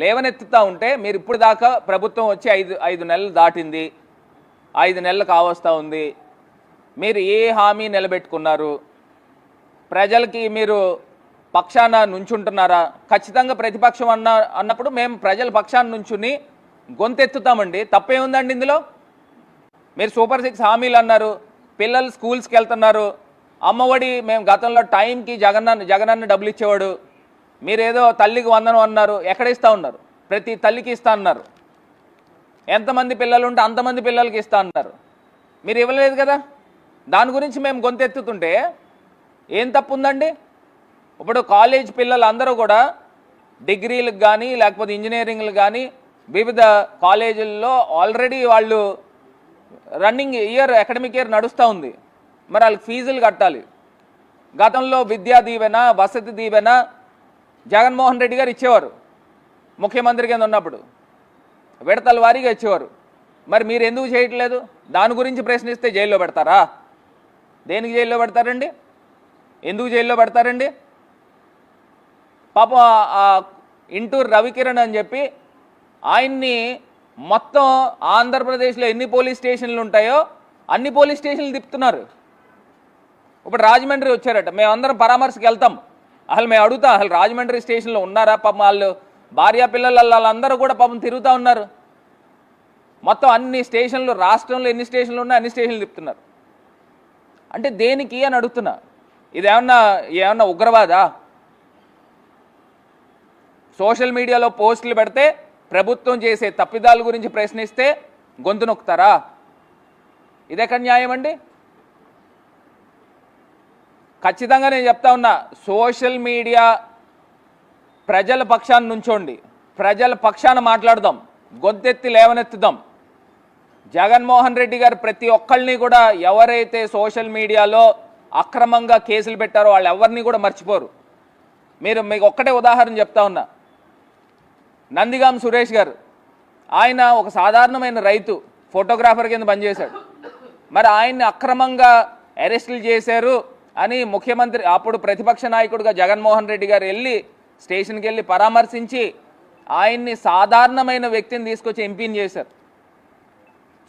లేవనెత్తుతా ఉంటే మీరు ఇప్పుడు దాకా ప్రభుత్వం వచ్చి ఐదు ఐదు నెలలు దాటింది ఐదు నెలలు కావస్తూ ఉంది. మీరు ఏ హామీ నిలబెట్టుకున్నారు? ప్రజలకి మీరు పక్షాన నుంచుంటున్నారా? ఖచ్చితంగా ప్రతిపక్షం అన్న అన్నప్పుడు మేము ప్రజల పక్షాన నుంచుని గొంతెత్తుతామండి. తప్పేముందండి ఇందులో? మీరు సూపర్ సిక్స్ హామీలు అన్నారు పిల్లలు స్కూల్స్కి వెళ్తున్నారు అమ్మఒడి మేము గతంలో టైంకి జగనన్న జగనన్న డబ్బులు ఇచ్చేవాడు. మీరేదో తల్లికి వందనం అన్నారు ఎక్కడ ఇస్తా ఉన్నారు? ప్రతి తల్లికి ఇస్తా అన్నారు. ఎంతమంది పిల్లలు ఉంటే అంతమంది పిల్లలకి ఇస్తా అన్నారు. మీరు ఇవ్వలేదు కదా? దాని గురించి మేము గొంతెత్తుతుంటే ఏం తప్పు ఉందండి ఇప్పుడు కాలేజ్ పిల్లలు అందరూ కూడా డిగ్రీలకు కానీ లేకపోతే ఇంజనీరింగ్లు కానీ వివిధ కాలేజీల్లో ఆల్రెడీ వాళ్ళు రన్నింగ్ ఇయర్ అకాడమిక్ ఇయర్ నడుస్తూ ఉంది. మరి వాళ్ళకి ఫీజులు కట్టాలి. గతంలో విద్యా దీవెన వసతి దీవెన జగన్మోహన్ రెడ్డి గారు ఇచ్చేవారు. ముఖ్యమంత్రి కింద ఉన్నప్పుడు. విడతల వారీగా ఇచ్చేవారు. మరి మీరు ఎందుకు చేయట్లేదు? దాని గురించి ప్రశ్నిస్తే జైల్లో పెడతారా? దేనికి జైల్లో పెడతారండి? ఎందుకు జైల్లో పెడతారండి? పాపం ఇంటూరు రవికిరణ్ అని చెప్పి ఆయన్ని మొత్తం ఆంధ్రప్రదేశ్లో ఎన్ని పోలీస్ స్టేషన్లు ఉంటాయో అన్ని పోలీస్ స్టేషన్లు తిప్పుతున్నారు. ఇప్పుడు రాజమండ్రి వచ్చారట. మేమందరం పరామర్శకు వెళ్తాం. అసలు మేము అడుగుతాం అసలు రాజమండ్రి స్టేషన్లో ఉన్నారా పాపం వాళ్ళు? భార్య పిల్లలు వాళ్ళందరూ కూడా పాపం తిరుగుతూ ఉన్నారు. మొత్తం అన్ని స్టేషన్లు రాష్ట్రంలో ఎన్ని స్టేషన్లు ఉన్నాయి అన్ని స్టేషన్లు తిప్పుతున్నారు. అంటే దేనికి అని అడుగుతున్నా. ఇది ఏమన్నా ఉగ్రవాదా? సోషల్ మీడియాలో పోస్టులు పెడితే ప్రభుత్వం చేసే తప్పిదాల గురించి ప్రశ్నిస్తే గొంతు నొక్కుతారా? ఇదెక్కడ న్యాయం అండి? ఖచ్చితంగా నేను చెప్తా ఉన్నా సోషల్ మీడియా ప్రజల పక్షాన్ని నుంచోండి. ప్రజల పక్షాన మాట్లాడదాం. గొంతెత్తి లేవనెత్తుదాం. జగన్మోహన్ రెడ్డి గారు ప్రతి ఒక్కళ్ళని కూడా ఎవరైతే సోషల్ మీడియాలో అక్రమంగా కేసులు పెట్టారో వాళ్ళు ఎవరిని కూడా మర్చిపోరు. మీరు మీకు ఒక్కటే ఉదాహరణ చెప్తా ఉన్నా. నందిగాం సురేష్ గారు ఆయన ఒక సాధారణమైన రైతు ఫోటోగ్రాఫర్ కింద పనిచేశాడు. మరి ఆయన్ని అక్రమంగా అరెస్టులు చేశారు అని ముఖ్యమంత్రి అప్పుడు ప్రతిపక్ష నాయకుడిగా జగన్మోహన్ రెడ్డి గారు వెళ్ళి స్టేషన్కి వెళ్ళి పరామర్శించి ఆయన్ని సాధారణమైన వ్యక్తిని తీసుకొచ్చి ఎంపీని చేశారు.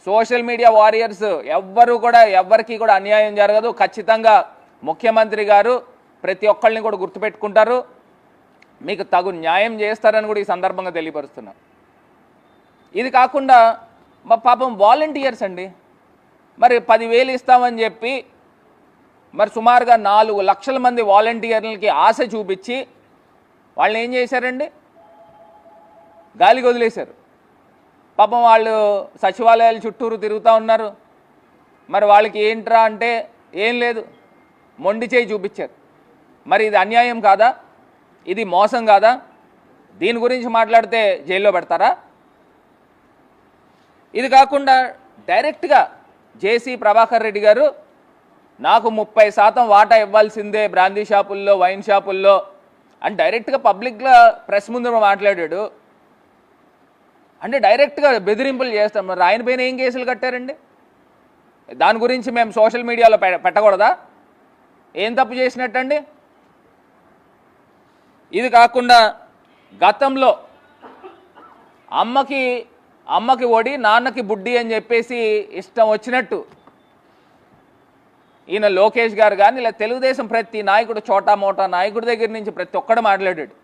సోషల్ మీడియా వారియర్స్ ఎవ్వరు కూడా ఎవ్వరికి కూడా అన్యాయం జరగదు. ఖచ్చితంగా ముఖ్యమంత్రి గారు ప్రతి ఒక్కళ్ళని కూడా గుర్తుపెట్టుకుంటారు. మీకు తగు న్యాయం చేస్తారని కూడా ఈ సందర్భంగా తెలియపరుస్తున్నా. ఇది కాకుండా మా పాపం వాలంటీర్స్ అండి. మరి పదివేలు ఇస్తామని చెప్పి మరి సుమారుగా నాలుగు లక్షల మంది వాలంటీర్లకి ఆశ చూపించి వాళ్ళని ఏం చేశారండి? గాలికి వదిలేశారు పాపం వాళ్ళు సచివాలయాల చుట్టూరు తిరుగుతూ ఉన్నారు. మరి వాళ్ళకి ఏంట్రా అంటే ఏం లేదు. మొండి చేయి చూపించారు. మరి ఇది అన్యాయం కాదా? ఇది మోసం కాదా? దీని గురించి మాట్లాడితే జైల్లో పెడతారా? ఇది కాకుండా డైరెక్ట్గా జేసీ ప్రభాకర్ రెడ్డి గారు నాకు ముప్పై శాతం వాటా ఇవ్వాల్సిందే బ్రాందీ షాపుల్లో వైన్ షాపుల్లో అని డైరెక్ట్గా పబ్లిక్గా ప్రెస్ ముందు మాట్లాడాడు. అంటే డైరెక్ట్గా బెదిరింపులు చేస్తాం. మరి ఆయన పైన ఏం కేసులు కట్టారండి? దాని గురించి మేము సోషల్ మీడియాలో పె- పెట్టకూడదా? ఏం తప్పు చేసినట్టండి? ఇది కాకుండా గతంలో అమ్మకి అమ్మకి ఒడి నాన్నకి బుడ్డి అని చెప్పేసి ఇష్టం వచ్చినట్టు ఈయన లోకేష్ గారు కానీ ఇలా తెలుగుదేశం ప్రతి నాయకుడు చోటా మోటా నాయకుడి దగ్గర నుంచి ప్రతి ఒక్కడు మాట్లాడాడు.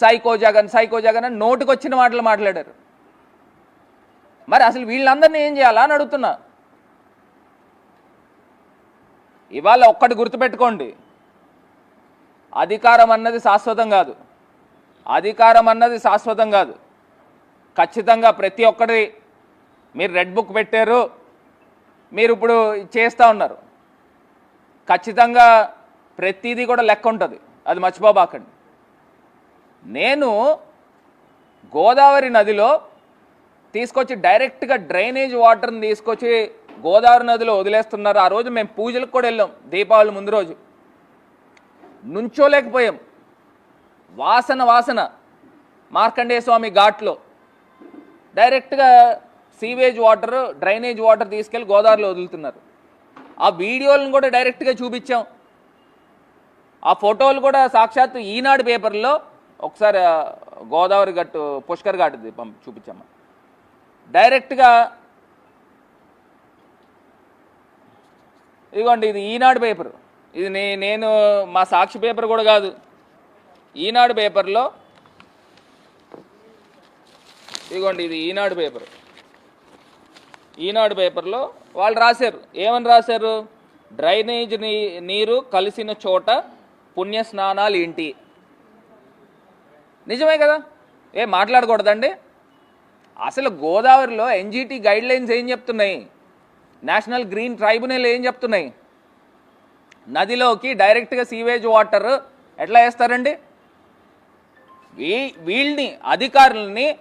సైకో జగన్ సైకో జగన్ అని నోటికొచ్చిన మాటలు మాట్లాడారు. మరి అసలు వీళ్ళందరినీ ఏం చేయాలా అని అడుగుతున్నా. ఇవాళ ఒక్కటి గుర్తుపెట్టుకోండి. అధికారం అన్నది శాశ్వతం కాదు. అధికారం అన్నది శాశ్వతం కాదు. ఖచ్చితంగా ప్రతి ఒక్కటి మీరు రెడ్ బుక్ పెట్టారు. మీరు ఇప్పుడు చేస్తూ ఉన్నారు. ఖచ్చితంగా ప్రతిదీ కూడా లెక్క ఉంటుంది. అది మర్చిపోబాకండి నేను గోదావరి నదిలో తీసుకొచ్చి డైరెక్ట్గా డ్రైనేజ్ వాటర్ని తీసుకొచ్చి గోదావరి నదిలో వదిలేస్తున్నారు. ఆ రోజు మేము పూజలకు కూడా వెళ్ళాం. దీపావళి ముందు రోజు. నుంచోలేకపోయాం. వాసన వాసన మార్కండేయ స్వామి ఘాట్లో. డైరెక్ట్గా సీవేజ్ వాటర్ డ్రైనేజ్ వాటర్ తీసుకెళ్ళి గోదావరిలో వదులుతున్నారు. ఆ వీడియోలను కూడా డైరెక్ట్గా చూపించాం. ఆ ఫోటోలు కూడా సాక్షాత్తు ఈనాడు పేపర్లో ఒకసారి గోదావరి గట్టు పుష్కర్ ఘాట్ పంపి డైరెక్ట్గా ఇదిగోండి ఇది ఈనాడు పేపర్. ఇది నే నేను మా సాక్షి పేపర్ కూడా కాదు. ఈనాడు పేపర్లో ఇదిగోండి ఇది ఈనాడు పేపర్. ఈనాడు పేపర్లో వాళ్ళు రాశారు. ఏమని రాశారు? డ్రైనేజ్ నీ నీరు కలిసిన చోట పుణ్య స్నానాలు ఏంటి? నిజమే కదా? ఏ మాట్లాడకూడదండి. అసలు గోదావరిలో ఎన్జిటి గైడ్ లైన్స్ ఏం చెప్తున్నాయి? నేషనల్ గ్రీన్ ట్రైబ్యునల్ ఏం చెప్తున్నాయి? నదిలోకి డైరెక్ట్గా సీవేజ్ వాటర్ ఎట్లా వేస్తారండి? వీ వీళ్ళని అధికారులని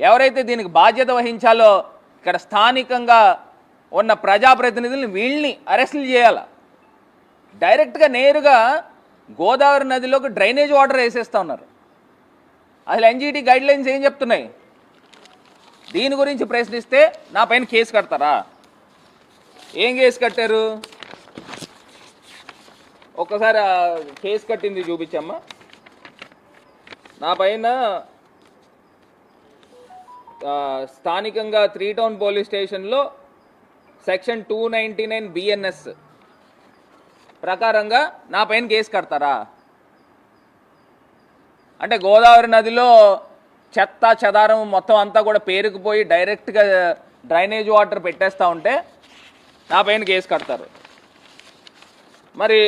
ఎవరైతే దీనికి బాధ్యత వహించాలో ఇక్కడ స్థానికంగా ఉన్న ప్రజాప్రతినిధులను వీళ్ళని అరెస్టులు చేయాలి? డైరెక్ట్గా నేరుగా గోదావరి నదిలోకి డ్రైనేజ్ వాటర్ వేసేస్తా ఉన్నారు. అసలు ఎన్జీటీ గైడ్ లైన్స్ ఏం చెప్తున్నాయి? దీని గురించి ప్రశ్నిస్తే నా పైన కేసు కడతారా? ఏం కేసు కట్టారు? ఒక్కసారి కేసు కట్టింది చూపించమ్మా. నా పైన స్థానికంగా త్రీ టౌన్ పోలీస్ స్టేషన్లో section two ninety nine BNS ప్రకారంగా నా పైన కేసు కడతారా? అంటే గోదావరి నదిలో చెత్త చెదారం మొత్తం అంతా కూడా పేరుకుపోయి డైరెక్ట్గా డ్రైనేజ్ వాటర్ పెట్టేస్తూ ఉంటే నా పైన కేసు కడతారు. మరి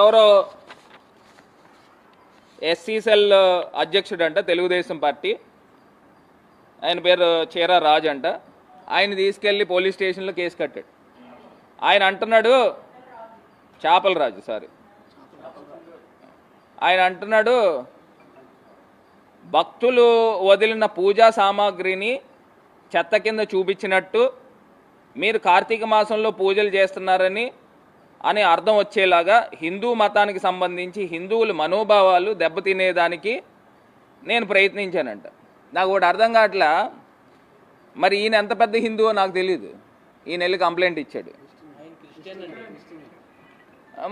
ఎవరో ఎస్సీ సెల్ అధ్యక్షుడు అంట తెలుగుదేశం పార్టీ. ఆయన పేరు చీరా రాజ్ అంట. ఆయన తీసుకెళ్ళి పోలీస్ స్టేషన్లో కేసు కట్టాడు. ఆయన అంటున్నాడు చేపల రాజు సారీ. ఆయన అంటున్నాడు భక్తులు వదిలిన పూజా సామాగ్రిని చెత్త కింద చూపించినట్టు మీరు కార్తీక మాసంలో పూజలు చేస్తున్నారని అని అర్థం వచ్చేలాగా హిందూ మతానికి సంబంధించి హిందువుల మనోభావాలు దెబ్బతినేదానికి నేను ప్రయత్నించానంట. నాకు ఒకటి అర్థం కావట్లా? మరి ఈయన ఎంత పెద్ద హిందువో నాకు తెలియదు ఈయన వెళ్ళి కంప్లైంట్ ఇచ్చాడు.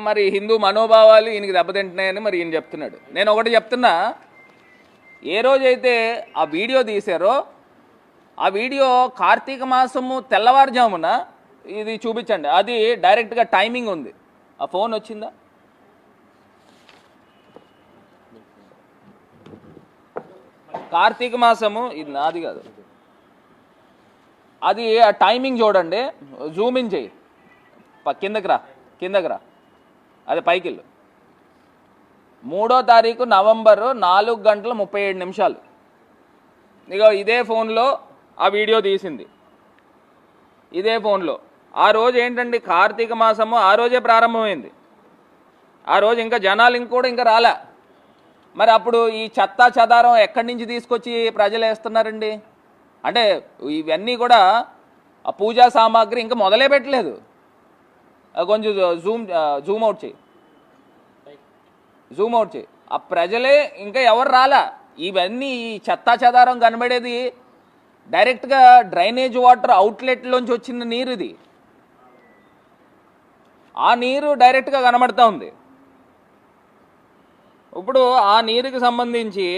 మరి హిందూ మనోభావాలు ఈయనకి దెబ్బతింటున్నాయని మరి ఈయన చెప్తున్నాడు. నేను ఒకటి చెప్తున్నా ఏ రోజైతే ఆ వీడియో తీశారో ఆ వీడియో కార్తీక మాసము తెల్లవారుజామున ఇది చూపించండి. అది డైరెక్ట్గా టైమింగ్ ఉంది. ఆ ఫోన్ వచ్చిందా? కార్తీక మాసము ఇది నాది కాదు. అది ఆ టైమింగ్ చూడండి జూమ్ ఇన్ చేయి. ప- కిందకి రా కిందకి రా. అది పైకిల్లు మూడో తారీఖు నవంబరు నాలుగు గంటల ముప్పై ఏడు నిమిషాలు. ఇక ఇదే ఫోన్లో ఆ వీడియో తీసింది. ఇదే ఫోన్లో. ఆ రోజు ఏంటండి కార్తీక మాసము? ఆ రోజే ప్రారంభమైంది. ఆ రోజు ఇంకా జనాలు ఇంకోటి ఇంకా రాలే. మరి అప్పుడు ఈ చెత్త చెదారం ఎక్కడి నుంచి తీసుకొచ్చి ప్రజలు వేస్తున్నారండి? అంటే ఇవన్నీ కూడా ఆ పూజా సామాగ్రి ఇంకా మొదలే పెట్టలేదు. కొంచెం జూమ్ జూమ్ అవుట్ చేయి. జూమ్ అవుట్ చేయి. ఆ ప్రజలే ఇంకా ఎవరు రాలా? ఇవన్నీ ఈ చెత్తా చెదారం కనబడేది డైరెక్ట్గా డ్రైనేజ్ వాటర్ అవుట్లెట్లోంచి వచ్చిన నీరు ఇది ఆ నీరు డైరెక్ట్గా కనబడతా ఉంది. ఇప్పుడు ఆ నీరుకి సంబంధించి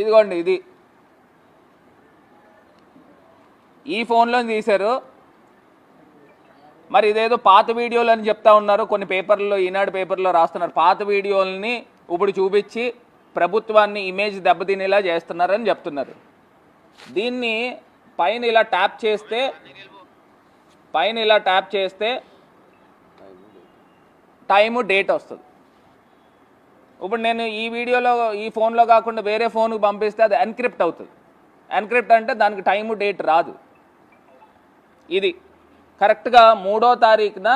ఇదిగోండి ఇది. ఈ ఫోన్లో తీశారు. మరి ఇదేదో పాత వీడియోలు అని చెప్తా ఉన్నారు. కొన్ని పేపర్లో ఈనాడు పేపర్లో రాస్తున్నారు. పాత వీడియోలని ఇప్పుడు చూపించి ప్రభుత్వాన్ని ఇమేజ్ దెబ్బతినేలా చేస్తున్నారని చెప్తున్నారు. దీన్ని పైన ఇలా ట్యాప్ చేస్తే పైన ఇలా ట్యాప్ చేస్తే టైము డేట్ వస్తుంది. ఇప్పుడు నేను ఈ వీడియోలో ఈ ఫోన్లో కాకుండా వేరే ఫోన్కి పంపిస్తే అది ఎన్క్రిప్ట్ అవుతుంది. ఎన్క్రిప్ట్ అంటే దానికి టైము డేట్ రాదు. ఇది కరెక్ట్గా మూడో తారీఖున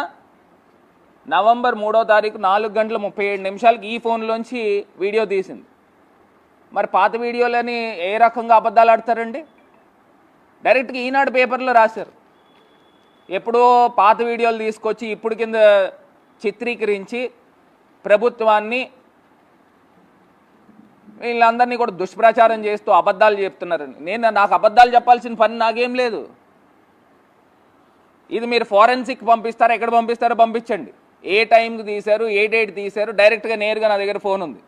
నవంబర్ మూడో తారీఖు నాలుగు గంటల ముప్పై ఏడు నిమిషాలకి ఈ ఫోన్లోంచి వీడియో తీసింది. మరి పాత వీడియోలని ఏ రకంగా అబద్ధాలు ఆడతారండి? డైరెక్ట్గా ఈనాడు పేపర్లో రాశారు. ఎప్పుడో పాత వీడియోలు తీసుకొచ్చి ఇప్పుడు కింద చిత్రీకరించి ప్రభుత్వాన్ని వీళ్ళందరినీ కూడా దుష్ప్రచారం చేస్తూ అబద్ధాలు చెప్తున్నారని. నేను నాకు అబద్ధాలు చెప్పాల్సిన పని నాకేం లేదు. ఇది మీరు ఫారెన్సిక్ పంపిస్తారా ఎక్కడ పంపిస్తారో పంపించండి. ఏ టైంకి తీశారు ఏ డేట్ తీశారు డైరెక్ట్గా నేరుగా నా దగ్గర ఫోన్ ఉంది.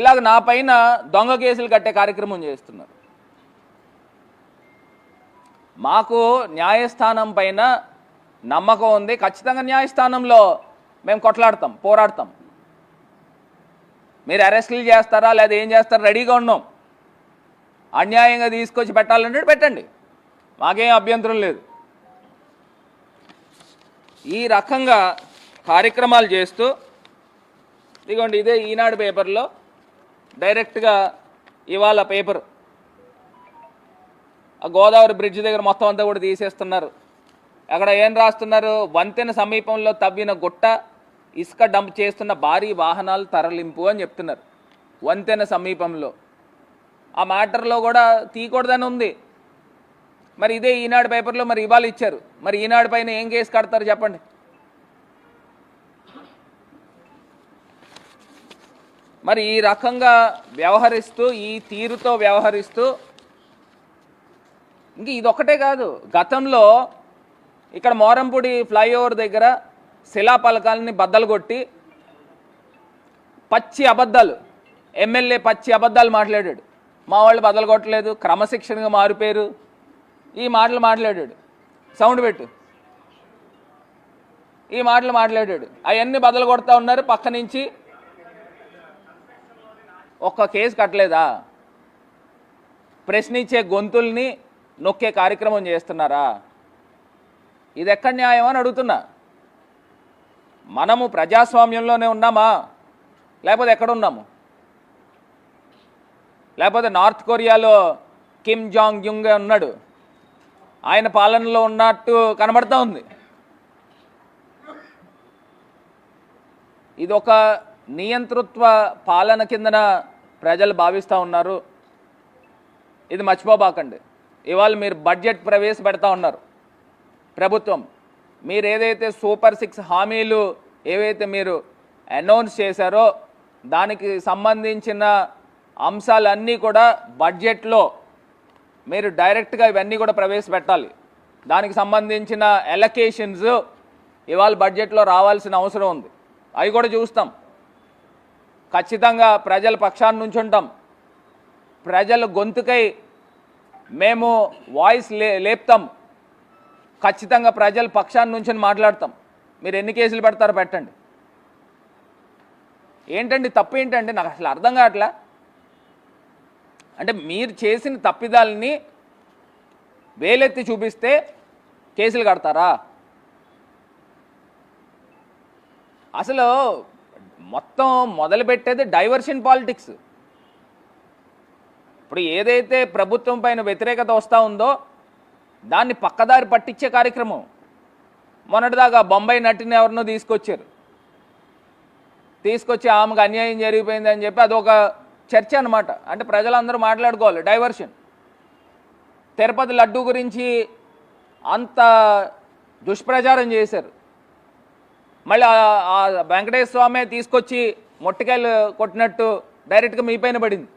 ఇలాగ నా పైన దొంగ కేసులు కట్టే కార్యక్రమం చేస్తున్నారు. మాకు న్యాయస్థానం పైన నమ్మకం ఉంది. ఖచ్చితంగా న్యాయస్థానంలో మేము కొట్లాడతాం పోరాడతాం. మీరు అరెస్టులు చేస్తారా లేదా ఏం చేస్తారా రెడీగా ఉన్నాం. అన్యాయంగా తీసుకొచ్చి పెట్టాలంటే పెట్టండి. మాకేం అభ్యంతరం లేదు. ఈ రకంగా కార్యక్రమాలు చేస్తూ ఇదిగోండి ఇదే ఈనాడు పేపర్లో డైరెక్ట్గా ఇవాళ పేపర్. గోదావరి బ్రిడ్జ్ దగ్గర మొత్తం అంతా కూడా తీసేస్తున్నారు. అక్కడ ఏం రాస్తున్నారు? వంతెన సమీపంలో తవ్విన గుట్ట ఇసుక డంప్ చేస్తున్న భారీ వాహనాలు తరలింపు అని చెప్తున్నారు. వంతెన సమీపంలో. ఆ మ్యాటర్లో కూడా తీయకూడదని ఉంది. మరి ఇదే ఈనాడు పేపర్లో మరి ఇవాళ ఇచ్చారు. మరి ఈనాడు పైన ఏం కేసు కడతారు చెప్పండి. మరి ఈ రకంగా వ్యవహరిస్తూ ఈ తీరుతో వ్యవహరిస్తూ ఇంక ఇదొక్కటే కాదు. గతంలో ఇక్కడ మోరంపూడి ఫ్లైఓవర్ దగ్గర శిలాపలకాలని బద్దలు కొట్టి పచ్చి అబద్ధాలు ఎమ్మెల్యే పచ్చి అబద్ధాలు మాట్లాడాడు. మా వాళ్ళు బద్దలు కొట్టలేదు క్రమశిక్షణగా మారిపోయారు. ఈ మాటలు మాట్లాడాడు. సౌండ్ పెట్టు. ఈ మాటలు మాట్లాడాడు. అవన్నీ బద్దలు కొడతా ఉన్నారు పక్క నుంచి. ఒక్క కేసు కట్టలేదా? ప్రశ్నించే గొంతుల్ని నొక్కే కార్యక్రమం చేస్తున్నారా? ఇది ఎక్కడ న్యాయం అని అడుగుతున్నా. మనము ప్రజాస్వామ్యంలోనే ఉన్నామా? లేకపోతే ఎక్కడ ఉన్నాము లేకపోతే నార్త్ కొరియాలో కిమ్ జాంగ్ యుంగ్ ఉన్నాడు. ఆయన పాలనలో ఉన్నట్టు కనబడతా ఉంది. ఇది ఒక నియంతృత్వ పాలన కిందన ప్రజలు భావిస్తూ ఉన్నారు. ఇది మర్చిపోబాకండి. ఇవాళ మీరు బడ్జెట్ ప్రవేశపెడతా ఉన్నారు. ప్రభుత్వం మీరు ఏదైతే సూపర్ సిక్స్ హామీలు ఏవైతే మీరు అనౌన్స్ చేశారో దానికి సంబంధించిన అంశాలన్నీ కూడా బడ్జెట్లో మీరు డైరెక్ట్గా ఇవన్నీ కూడా ప్రవేశపెట్టాలి. దానికి సంబంధించిన ఎలకేషన్స్ ఇవాళ బడ్జెట్లో రావాల్సిన అవసరం ఉంది. అవి కూడా చూస్తాం. ఖచ్చితంగా ప్రజల పక్షాన్ని నుంచి ఉంటాం ప్రజల గొంతుకై మేము వాయిస్ లే లేపుతాం. ఖచ్చితంగా ప్రజల పక్షాన్ని నుంచి మాట్లాడతాం. మీరు ఎన్ని కేసులు పెడతారో పెట్టండి. ఏంటండి తప్పు ఏంటండి? నాకు అసలు అర్థం కావట్లా? అంటే మీరు చేసిన తప్పిదాలని వేలెత్తి చూపిస్తే కేసులు కడతారా? అసలు మొత్తం మొదలుపెట్టేది డైవర్షన్ పాలిటిక్స్. ఇప్పుడు ఏదైతే ప్రభుత్వం పైన వ్యతిరేకత వస్తూ ఉందో దాన్ని పక్కదారి పట్టించే కార్యక్రమం. మొన్నటిదాకా బొంబాయి నటిని ఎవరినో తీసుకొచ్చారు. తీసుకొచ్చి ఆమెకు అన్యాయం జరిగిపోయింది అని చెప్పి అదొక చర్చ అనమాట అంటే ప్రజలందరూ మాట్లాడుకోవాలి డైవర్షన్. తిరుపతి లడ్డు గురించి అంత దుష్ప్రచారం చేశారు. మళ్ళీ వెంకటేశ్వర స్వామి తీసుకొచ్చి మొట్టికాయలు కొట్టినట్టు డైరెక్ట్గా మీ పైన పడింది.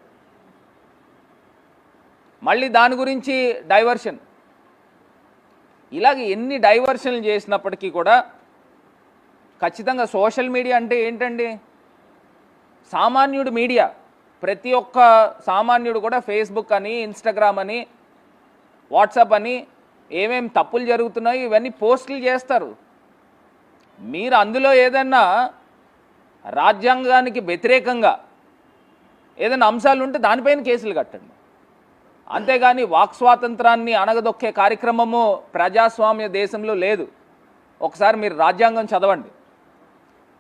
మళ్ళీ దాని గురించి డైవర్షన్. ఇలాగ ఎన్ని డైవర్షన్లు చేసినప్పటికీ కూడా ఖచ్చితంగా సోషల్ మీడియా అంటే ఏంటండి? సామాన్యుడు మీడియా. ప్రతి ఒక్క సామాన్యుడు కూడా ఫేస్బుక్ అని ఇన్స్టాగ్రామ్ అని వాట్సాప్ అని ఏమేం తప్పులు జరుగుతున్నాయో ఇవన్నీ పోస్టులు చేస్తారు. మీరు అందులో ఏదన్నా రాజ్యాంగానికి వ్యతిరేకంగా ఏదైనా అంశాలు ఉంటే దానిపైన కేసులు కట్టండి. అంతేగాని వాక్ స్వాతంత్రాన్ని అణగదొక్కే కార్యక్రమము ప్రజాస్వామ్య దేశంలో లేదు. ఒకసారి మీరు రాజ్యాంగం చదవండి.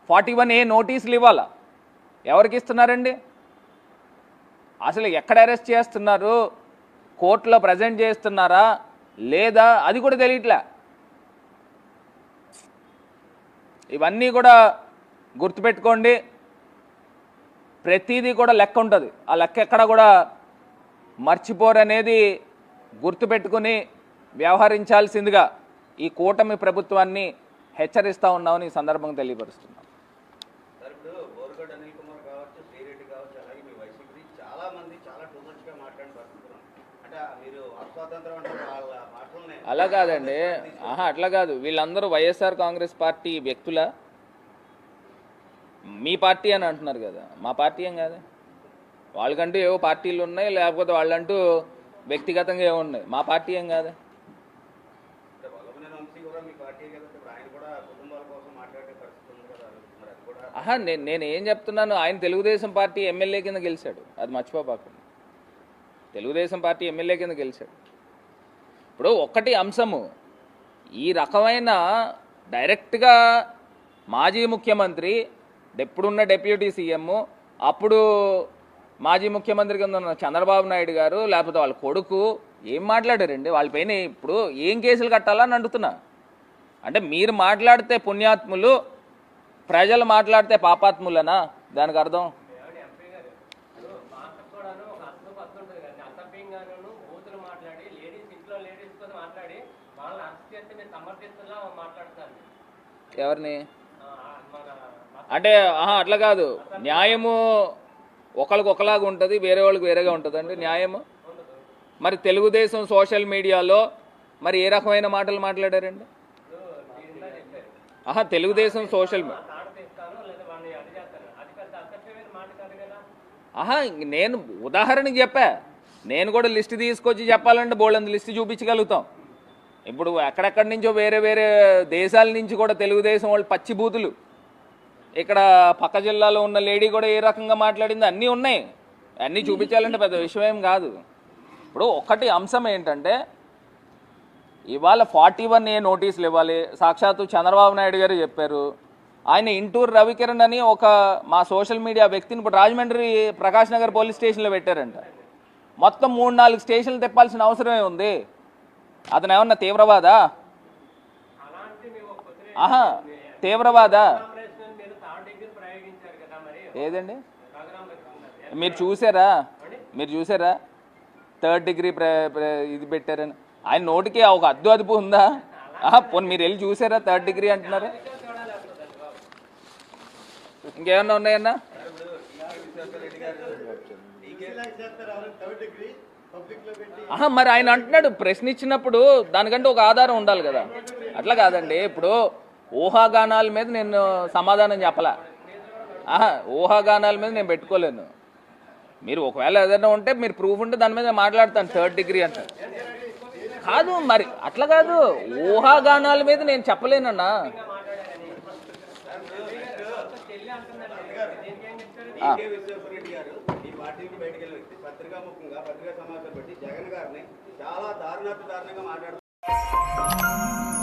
ఫార్టీ వన్ ఏ నోటీసులు ఇవ్వాలా? ఎవరికి ఇస్తున్నారండి? అసలు ఎక్కడ అరెస్ట్ చేస్తున్నారు? కోర్టులో ప్రజెంట్ చేస్తున్నారా? లేదా అది కూడా తెలియట్లే. ఇవన్నీ కూడా గుర్తుపెట్టుకోండి. ప్రతిదీ కూడా లెక్క ఉంటుంది. ఆ లెక్క ఎక్కడ కూడా మర్చిపోరనేది గుర్తుపెట్టుకుని వ్యవహరించాల్సిందిగా ఈ కూటమి ప్రభుత్వాన్ని హెచ్చరిస్తూ ఉన్నామని ఈ సందర్భంగా తెలియపరుస్తున్నాం. అలా కాదండి. ఆహా అట్లా కాదు. వీళ్ళందరూ వైఎస్ఆర్ కాంగ్రెస్ పార్టీ వ్యక్తుల? మీ పార్టీ అని అంటున్నారు కదా. మా పార్టీ ఏం కాదు. వాళ్ళకంటూ ఏవో పార్టీలు ఉన్నాయి లేకపోతే వాళ్ళంటూ వ్యక్తిగతంగా ఏమో ఉన్నాయి. మా పార్టీ ఏం కాదు. ఆహా నేను నేను ఏం చెప్తున్నాను ఆయన తెలుగుదేశం పార్టీ ఎమ్మెల్యే కింద గెలిచాడు. అది మర్చిపోపాకండి తెలుగుదేశం పార్టీ ఎమ్మెల్యే కింద గెలిచాడు. ఇప్పుడు ఒక్కటి అంశము ఈ రకమైన డైరెక్ట్గా మాజీ ముఖ్యమంత్రి ఇప్పుడున్న డెప్యూటీ సీఎం అప్పుడు మాజీ ముఖ్యమంత్రి కింద ఉన్న చంద్రబాబు నాయుడు గారు లేకపోతే వాళ్ళ కొడుకు ఏం మాట్లాడారండి? వాళ్ళపైన ఇప్పుడు ఏం కేసులు కట్టాలని అడుగుతున్నా. అంటే మీరు మాట్లాడితే పుణ్యాత్ములు ప్రజలు మాట్లాడితే పాపాత్ములనా? దానికి అర్థం? ఎవరిని? అంటే ఆహా అట్లా కాదు. న్యాయము ఒకరికి ఒకలాగా ఉంటుంది వేరే వాళ్ళకి వేరేగా ఉంటుందండి. న్యాయము మరి తెలుగుదేశం సోషల్ మీడియాలో మరి ఏ రకమైన మాటలు మాట్లాడారండి? ఆహా తెలుగుదేశం సోషల్ ఆహా నేను ఉదాహరణకి చెప్పా. నేను కూడా లిస్ట్ తీసుకొచ్చి చెప్పాలంటే బోళ్ళంత లిస్ట్ చూపించగలుగుతాం. ఇప్పుడు ఎక్కడెక్కడి నుంచో వేరే వేరే దేశాల నుంచి కూడా తెలుగుదేశం వాళ్ళు పచ్చి బూతులు ఇక్కడ పక్క జిల్లాలో ఉన్న లేడీ కూడా ఏ రకంగా మాట్లాడింది? అన్నీ ఉన్నాయి. అన్నీ చూపించాలంటే పెద్ద విషయం ఏం కాదు. ఇప్పుడు ఒకటి అంశం ఏంటంటే ఇవాళ ఫార్టీ వన్ ఏ నోటీసులు ఇవ్వాలి. సాక్షాత్తు చంద్రబాబు నాయుడు గారు చెప్పారు. ఆయన ఇంటూరు రవికిరణ్ అని ఒక మా సోషల్ మీడియా వ్యక్తిని ఇప్పుడు రాజమండ్రి ప్రకాష్ నగర్ పోలీస్ స్టేషన్లో పెట్టారంట. మొత్తం మూడు నాలుగు స్టేషన్లు తిప్పాల్సిన అవసరమే ఉంది. అతను ఏమన్నా తీవ్రవాదా? ఆహా తీవ్రవాదా ఆపరేషన్ మీరు థర్డ్ డిగ్రీ ప్రయోగించారు కదా మరి ఏదండి? మీరు చూసారా? మీరు చూసారా? థర్డ్ డిగ్రీ ప్ర ప్ర- ఇది పెట్టారని. ఆయన నోటికి ఒక అద్దు అదుపు ఉందా? ఆహా పోనీ మీరు వెళ్ళి చూసారా థర్డ్ డిగ్రీ అంటున్నారు? ఇంకేమన్నా ఉన్నాయన్నా? మరి ఆయన అంటున్నాడు ప్రశ్న ఇచ్చినప్పుడు దానికంటే ఒక ఆధారం ఉండాలి కదా. అట్లా కాదండి ఇప్పుడు ఊహాగానాల మీద నేను సమాధానం చెప్పలా. ఊహాగానాల మీద నేను పెట్టుకోలేను. మీరు ఒకవేళ ఏదైనా ఉంటే మీరు ప్రూఫ్ ఉంటే దాని మీద మాట్లాడతాను థర్డ్ డిగ్రీ అంటే కాదు మరి అట్లా కాదు ఊహాగానాల మీద నేను చెప్పలేనన్నా. పత్రికా సమాచారం పెట్టి జగన్ గారిని చాలా దారుణాతి దారుణంగా మాట్లాడుతున్నారు